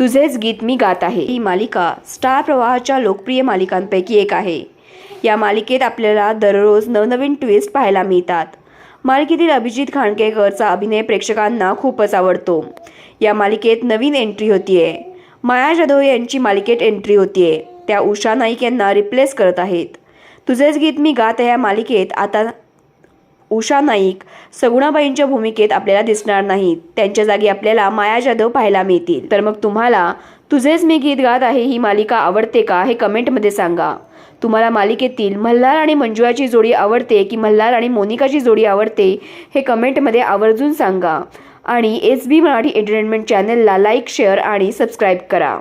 तुझेच गीत मी गात आहे. ही मालिका स्टार प्रवाहाच्या लोकप्रिय मालिकांपैकी एक आहे. या मालिकेत आपल्याला दररोज नवनवीन ट्विस्ट पाहायला मिळतात. मालिकेतील अभिजित खांडकेकरचा अभिनय प्रेक्षकांना खूपच आवडतो. या मालिकेत नवीन एंट्री होतीये. माया जाधव यांची मालिकेत एंट्री होतीये. त्या उषा नाईक यांना रिप्लेस करत आहेत. तुझेच गीत मी गात आहे या मालिकेत. आता उषा नाईक सगुणाबाईंच्या भूमिकेत आपल्याला दिसणार नाहीत. त्यांच्या जागी आपल्याला माया जाधव पाहायला मिळतील. तर मग तुम्हाला तुझेच मी गीत गात आहे ही मालिका आवडते का हे कमेंटमध्ये सांगा. तुम्हाला मालिकेतील मल्हार आणि मंजुळाची जोडी आवडते की मल्हार आणि मोनिकाची जोडी आवडते हे कमेंटमध्ये आवर्जून सांगा. आणि एस बी मराठी एंटरटेनमेंट चॅनलला लाईक शेअर आणि सबस्क्राईब करा.